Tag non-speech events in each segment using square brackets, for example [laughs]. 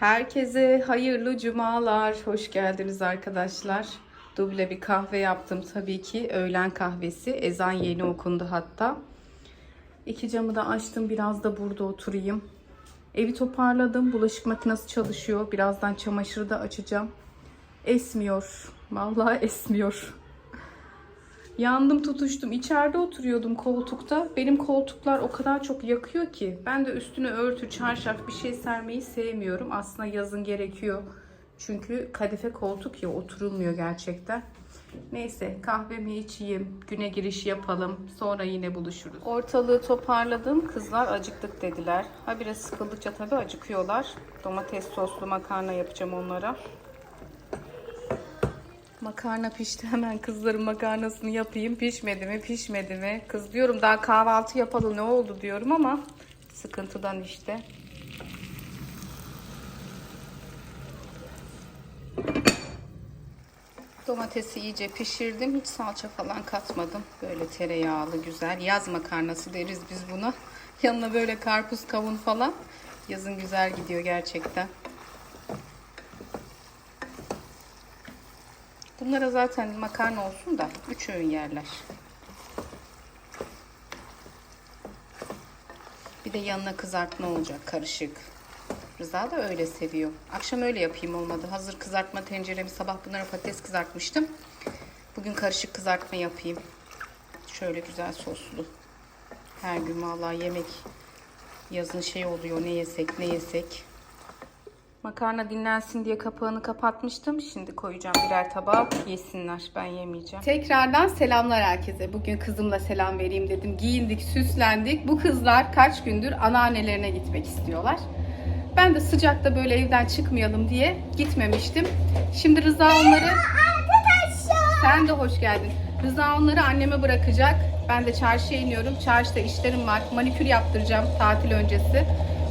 Herkese hayırlı cumalar. Hoş geldiniz arkadaşlar. Duble bir kahve yaptım tabii ki. Öğlen kahvesi. Ezan yeni okundu hatta. İki camı da açtım. Biraz da burada oturayım. Evi toparladım. Bulaşık makinesi çalışıyor. Birazdan çamaşırı da açacağım. Esmiyor. Vallahi [laughs] esmiyor. Yandım tutuştum. İçeride oturuyordum koltukta. Benim koltuklar o kadar çok yakıyor ki. Ben de üstüne örtü, çarşaf bir şey sermeyi sevmiyorum. Aslında yazın gerekiyor. Çünkü kadife koltuk ya oturulmuyor gerçekten. Neyse kahvemi içeyim. Güne giriş yapalım. Sonra yine buluşuruz. Ortalığı toparladım. Kızlar acıktık dediler. Ha biraz sıkıldıkça tabii acıkıyorlar. Domates soslu makarna yapacağım onlara. Makarna pişti. [laughs] Hemen kızların makarnasını yapayım. Pişmedi mi? Pişmedi mi? Kız diyorum daha kahvaltı yapalım ne oldu diyorum ama sıkıntıdan işte. Domatesi iyice pişirdim. Hiç salça falan katmadım. Böyle tereyağlı güzel. Yaz makarnası deriz biz buna. [laughs] Yanına böyle karpuz kavun falan. Yazın güzel gidiyor gerçekten. Bunlara zaten makarna olsun da üç öğün yerler. Bir de yanına kızartma olacak karışık. Rıza da öyle seviyor. Akşam öyle yapayım olmadı. Hazır kızartma tenceremi sabah bunlara patates kızartmıştım. Bugün karışık kızartma yapayım. Şöyle güzel soslu. Her gün vallahi yemek yazın şey oluyor ne yesek ne yesek. Makarna dinlensin diye kapağını kapatmıştım. Şimdi koyacağım birer tabağa yesinler. Ben yemeyeceğim. Tekrardan selamlar herkese. Bugün kızımla selam vereyim dedim. Giyindik, süslendik. Bu kızlar kaç gündür anneannelerine gitmek istiyorlar. Ben de sıcakta böyle evden çıkmayalım diye gitmemiştim. Şimdi Rıza onları... Sen de hoş geldin. Rıza onları anneme bırakacak. Ben de çarşıya iniyorum. Çarşıda işlerim var. Manikür yaptıracağım tatil öncesi.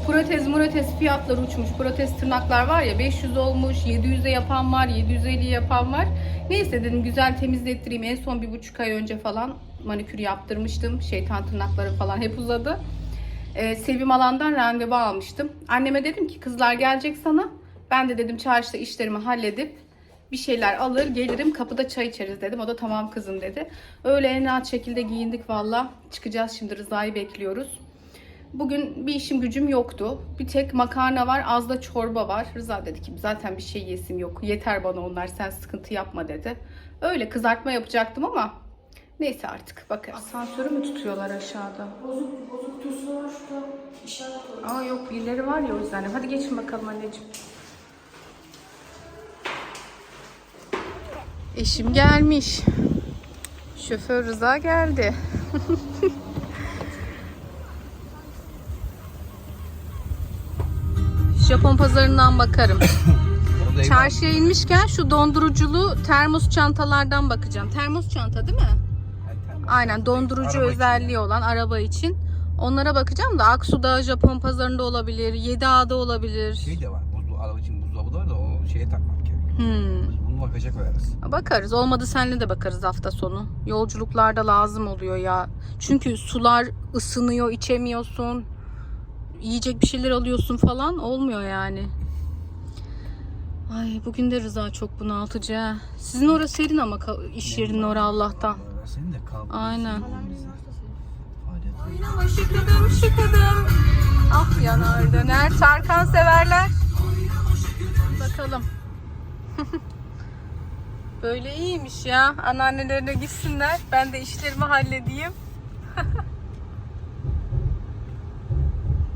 Protez protez fiyatlar uçmuş. Protez tırnaklar var ya 500 olmuş. 700'e yapan var. 750 yapan var. Neyse dedim güzel temizlettireyim. En son bir buçuk ay önce falan manikür yaptırmıştım. Şeytan tırnakları falan hep uzadı. Ee, Sevim alandan randevu almıştım. Anneme dedim ki kızlar gelecek sana. Ben de dedim çarşıda işlerimi halledip bir şeyler alır gelirim kapıda çay içeriz dedim. O da tamam kızım dedi. Öyle en rahat şekilde giyindik valla. Çıkacağız şimdi Rıza'yı bekliyoruz. Bugün bir işim gücüm yoktu. Bir tek makarna var, az da çorba var. Rıza dedi ki zaten bir şey yesim yok. Yeter bana onlar sen sıkıntı yapma dedi. Öyle kızartma yapacaktım ama neyse artık bakarız. Asansörü mü tutuyorlar aşağıda? Bozuk, bozuk var şurada işaret var. Aa yok birileri var ya o yüzden. Hadi geçin bakalım anneciğim. Eşim gelmiş. Şoför Rıza geldi. [laughs] Japon pazarından bakarım. [coughs] Çarşıya inmişken şu donduruculu termos çantalardan bakacağım. Termos çanta değil mi? Aynen dondurucu Araba için. özelliği olan araba için. Onlara bakacağım da Aksu'da Japon pazarında olabilir, 7A'da olabilir. Şey de var. Buzlu, araba için buzdolabı da var da o şeye takmak gerekiyor. Hmm. Bunu bakacak koyarız. Bakarız. Olmadı senle de bakarız hafta sonu. Yolculuklarda lazım oluyor ya. Çünkü sular ısınıyor, içemiyorsun. Yiyecek bir şeyler alıyorsun falan. Olmuyor yani. Ay bugün de Rıza çok bunaltıcı. ha. Sizin orası serin ama iş yerinin orası Allah'tan. Senin de kalk. Aynen. Faaliyet. Ama şıkıdım şıkıdım. Ah yanar döner. Tarkan severler. Bakalım. [laughs] Böyle iyiymiş ya. Anneannelerine gitsinler. Ben de işlerimi halledeyim. [laughs]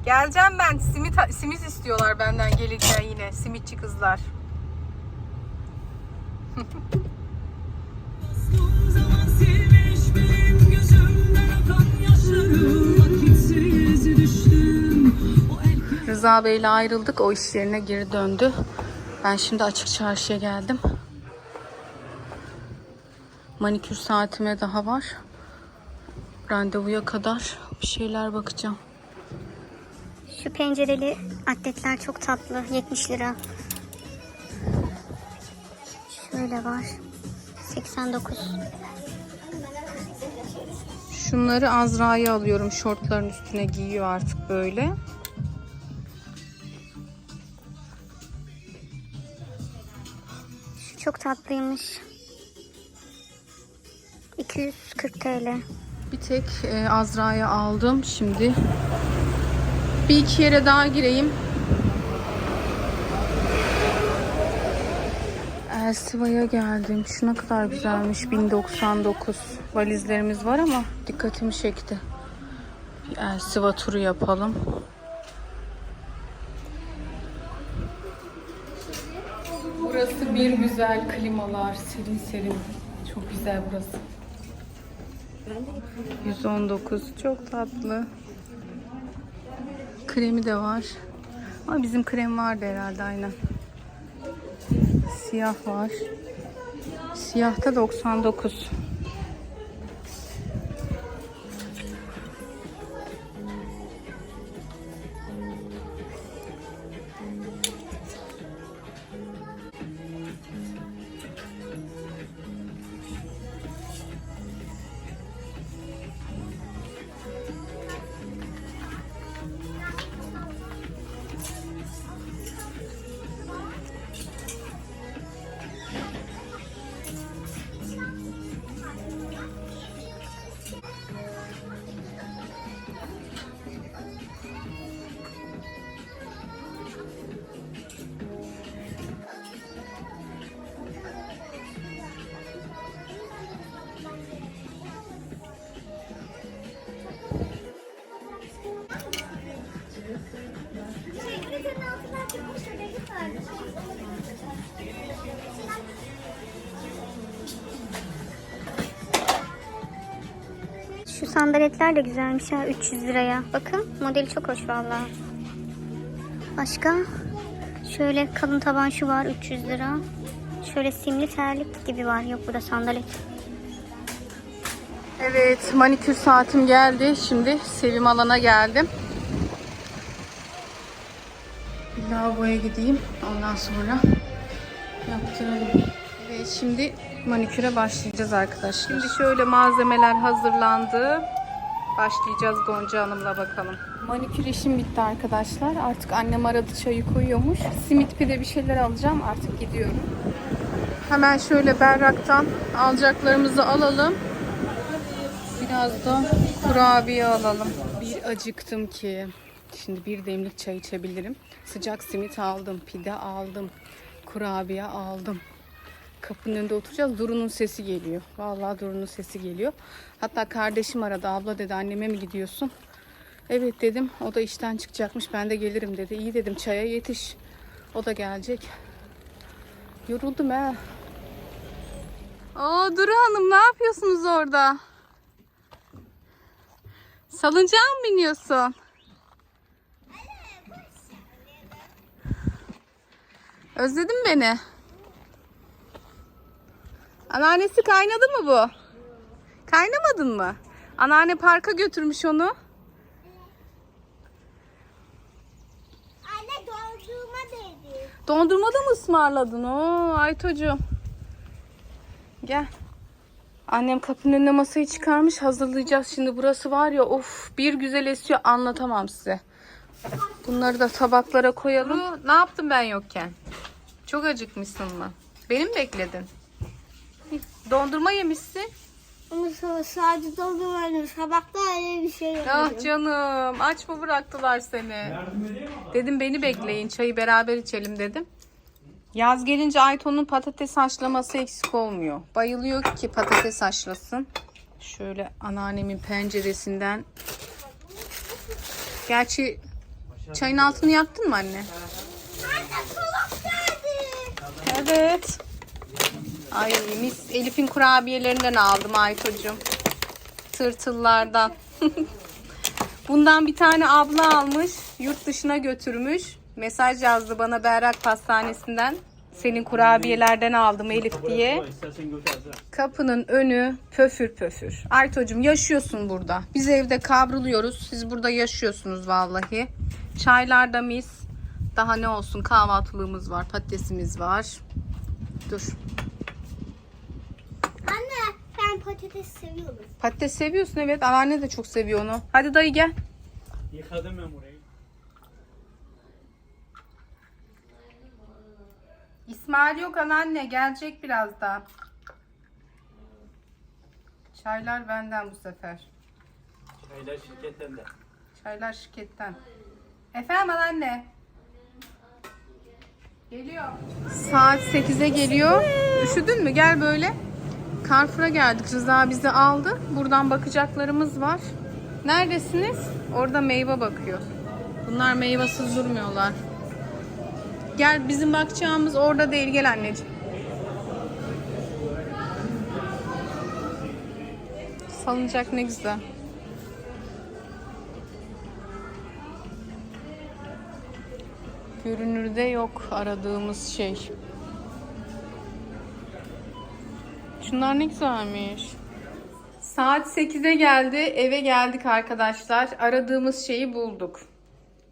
Geleceğim ben. Simit, simit istiyorlar benden gelirken yine. Simitçi kızlar. Rıza Bey'le ayrıldık. O iş yerine geri döndü. Ben şimdi açık çarşıya geldim. Manikür saatime daha var. Randevuya kadar bir şeyler bakacağım. Şu pencereli atletler çok tatlı. 70 lira. Şöyle var. 89. Şunları Azra'ya alıyorum. Şortların üstüne giyiyor artık böyle. Çok tatlıymış. 240 TL. Bir tek e, Azra'ya aldım şimdi. Bir iki yere daha gireyim. Elsiva'ya geldim. Şu ne kadar güzelmiş. 1099. Valizlerimiz var ama dikkatimi çekti. Bir Elsiva turu yapalım. Burası bir güzel klimalar. Serin serin. Çok güzel burası. 119 çok tatlı. Kremi de var. Ama bizim krem vardı herhalde aynen. Siyah var. Siyahta 99. Şu sandaletler de güzelmiş ha 300 liraya. Bakın modeli çok hoş vallahi. Başka? Şöyle kalın taban şu var 300 lira. Şöyle simli terlik gibi var. Yok burada sandalet. Evet manikür saatim geldi. Şimdi Sevim alana geldim. Bir lavaboya gideyim. Ondan sonra yaptıralım. Ve şimdi maniküre başlayacağız arkadaşlar. Şimdi şöyle malzemeler hazırlandı. Başlayacağız Gonca Hanım'la bakalım. Manikür işim bitti arkadaşlar. Artık annem aradı çayı koyuyormuş. Simit pide bir şeyler alacağım. Artık gidiyorum. Hemen şöyle berraktan alacaklarımızı alalım. Biraz da kurabiye alalım. Bir acıktım ki. Şimdi bir demlik çay içebilirim. Sıcak simit aldım, pide aldım, kurabiye aldım. Kapının önünde oturacağız. Duru'nun sesi geliyor. Vallahi Duru'nun sesi geliyor. Hatta kardeşim aradı. Abla dedi anneme mi gidiyorsun? Evet dedim. O da işten çıkacakmış. Ben de gelirim dedi. İyi dedim çaya yetiş. O da gelecek. Yoruldum he. Oo Duru Hanım ne yapıyorsunuz orada? Salıncağa mı biniyorsun? Özledin beni? Anneannesi kaynadı mı bu? Kaynamadın mı? Anneanne parka götürmüş onu. Anne dondurma dedi. Dondurma da mı ısmarladın? Oo Aytocuğum. Gel. Annem kapının önüne masayı çıkarmış. Hazırlayacağız şimdi. Burası var ya of bir güzel esiyor anlatamam size. Bunları da tabaklara koyalım. Ne yaptım ben yokken? Çok acıkmışsın mı? Beni mi bekledin? Dondurma yemişsin. Ama sadece dondurma yedim. Sabahta öyle bir şey yok. Ah canım aç mı bıraktılar seni? Dedim beni bekleyin çayı beraber içelim dedim. Yaz gelince Ayton'un patates haşlaması eksik olmuyor. Bayılıyor ki patates haşlasın. Şöyle anneannemin penceresinden. Gerçi çayın altını yaktın mı anne? Evet. Ay mis Elif'in kurabiyelerinden aldım Aytocuğum. Tırtıllardan. [laughs] Bundan bir tane abla almış. Yurt dışına götürmüş. Mesaj yazdı bana Berrak Pastanesi'nden. Senin kurabiyelerden aldım Elif diye. Kapının önü pöfür pöfür. Aytocuğum yaşıyorsun burada. Biz evde kavruluyoruz. Siz burada yaşıyorsunuz vallahi. Çaylar da mis. Daha ne olsun kahvaltılığımız var. Patatesimiz var. Dur. Anne ben patates seviyorum. Patates seviyorsun evet. Anneanne de çok seviyor onu. Hadi dayı gel. Yıkadım ben burayı. İsmail yok anneanne gelecek birazdan. Çaylar benden bu sefer. Çaylar şirketten de. Çaylar şirketten. Efendim anneanne. Geliyor. Saat 8'e geliyor. Üşüdün mü? Gel böyle. Carrefour'a geldik. Rıza bizi aldı. Buradan bakacaklarımız var. Neredesiniz? Orada meyve bakıyor. Bunlar meyvasız durmuyorlar. Gel bizim bakacağımız orada değil. Gel anneciğim. Salıncak ne güzel. Görünürde yok aradığımız şey. Şunlar ne güzelmiş. Saat 8'e geldi. Eve geldik arkadaşlar. Aradığımız şeyi bulduk.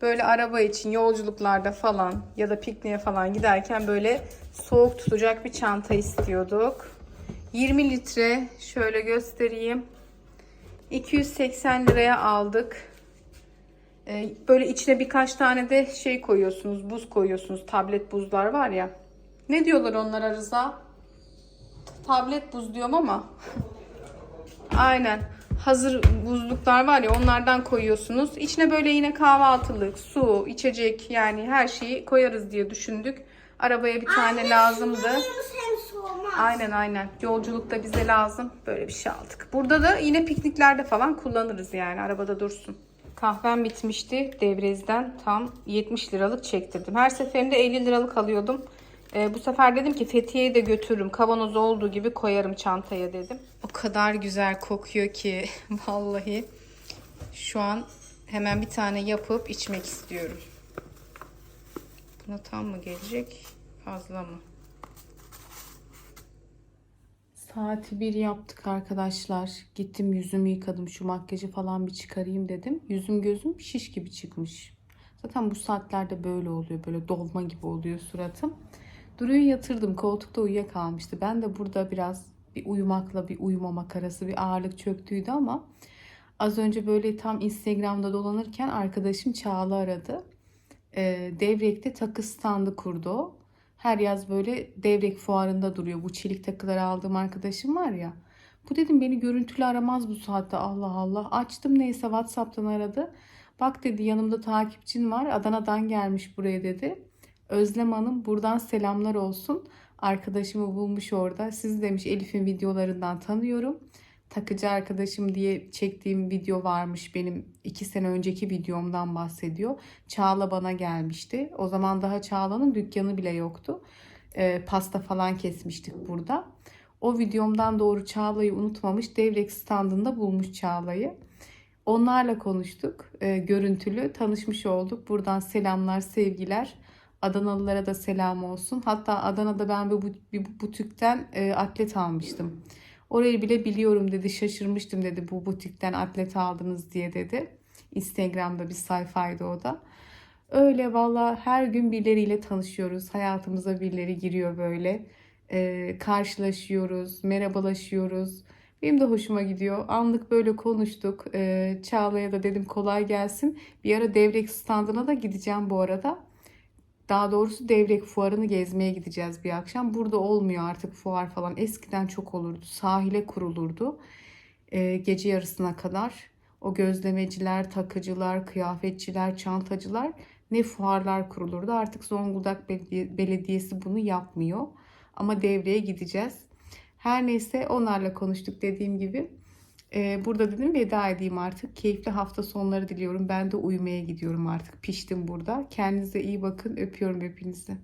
Böyle araba için yolculuklarda falan ya da pikniğe falan giderken böyle soğuk tutacak bir çanta istiyorduk. 20 litre şöyle göstereyim. 280 liraya aldık. Ee, Böyle içine birkaç tane de şey koyuyorsunuz, buz koyuyorsunuz. Tablet buzlar var ya. Ne diyorlar onlara Rıza? Tablet buz diyorum ama. [laughs] Aynen. Hazır buzluklar var ya onlardan koyuyorsunuz. İçine böyle yine kahvaltılık, su, içecek yani her şeyi koyarız diye düşündük. Arabaya bir tane lazımdı. Aynen aynen. Yolculukta bize lazım. Böyle bir şey aldık. Burada da yine pikniklerde falan kullanırız yani. Arabada dursun. Kahvem bitmişti. Devrez'den tam 70 liralık çektirdim. Her seferinde 50 liralık alıyordum. Ee, bu sefer dedim ki Fethiye'yi de götürürüm. Kavanoz olduğu gibi koyarım çantaya dedim. O kadar güzel kokuyor ki [laughs] vallahi. Şu an hemen bir tane yapıp içmek istiyorum. Buna tam mı gelecek? Fazla mı? Saati bir yaptık arkadaşlar. Gittim yüzümü yıkadım. Şu makyajı falan bir çıkarayım dedim. Yüzüm gözüm şiş gibi çıkmış. Zaten bu saatlerde böyle oluyor. Böyle dolma gibi oluyor suratım. Duru'yu yatırdım. Koltukta uyuyakalmıştı. Ben de burada biraz bir uyumakla bir uyumamak arası bir ağırlık çöktüydü ama az önce böyle tam Instagram'da dolanırken arkadaşım Çağla aradı. Ee, Devrek'te takı standı kurdu o. Her yaz böyle Devrek fuarında duruyor. Bu çelik takıları aldığım arkadaşım var ya. Bu dedim beni görüntülü aramaz bu saatte Allah Allah. Açtım neyse Whatsapp'tan aradı. Bak dedi yanımda takipçin var. Adana'dan gelmiş buraya dedi. Özlem Hanım buradan selamlar olsun. Arkadaşımı bulmuş orada. Siz demiş Elif'in videolarından tanıyorum. Takıcı arkadaşım diye çektiğim video varmış benim iki sene önceki videomdan bahsediyor. Çağla bana gelmişti. O zaman daha Çağla'nın dükkanı bile yoktu. Ee, pasta falan kesmiştik burada. O videomdan doğru Çağla'yı unutmamış. Devrek standında bulmuş Çağla'yı. Onlarla konuştuk. Ee, görüntülü tanışmış olduk. Buradan selamlar, sevgiler. Adanalılara da selam olsun. Hatta Adana'da ben bir, bir butikten e, atlet almıştım. Orayı bile biliyorum dedi. Şaşırmıştım dedi bu butikten atlet aldınız diye dedi. Instagram'da bir sayfaydı o da. Öyle valla her gün birileriyle tanışıyoruz. Hayatımıza birileri giriyor böyle. Ee, karşılaşıyoruz, merhabalaşıyoruz. Benim de hoşuma gidiyor. Anlık böyle konuştuk. Ee, Çağla'ya da dedim kolay gelsin. Bir ara devrek standına da gideceğim bu arada. Daha doğrusu Devrek fuarını gezmeye gideceğiz bir akşam. Burada olmuyor artık fuar falan. Eskiden çok olurdu. Sahile kurulurdu. Ee, gece yarısına kadar. O gözlemeciler, takıcılar, kıyafetçiler, çantacılar ne fuarlar kurulurdu. Artık Zonguldak Belediye- Belediyesi bunu yapmıyor. Ama devreye gideceğiz. Her neyse onlarla konuştuk dediğim gibi. Burada dedim veda edeyim artık. Keyifli hafta sonları diliyorum. Ben de uyumaya gidiyorum artık. Piştim burada. Kendinize iyi bakın. Öpüyorum hepinizi.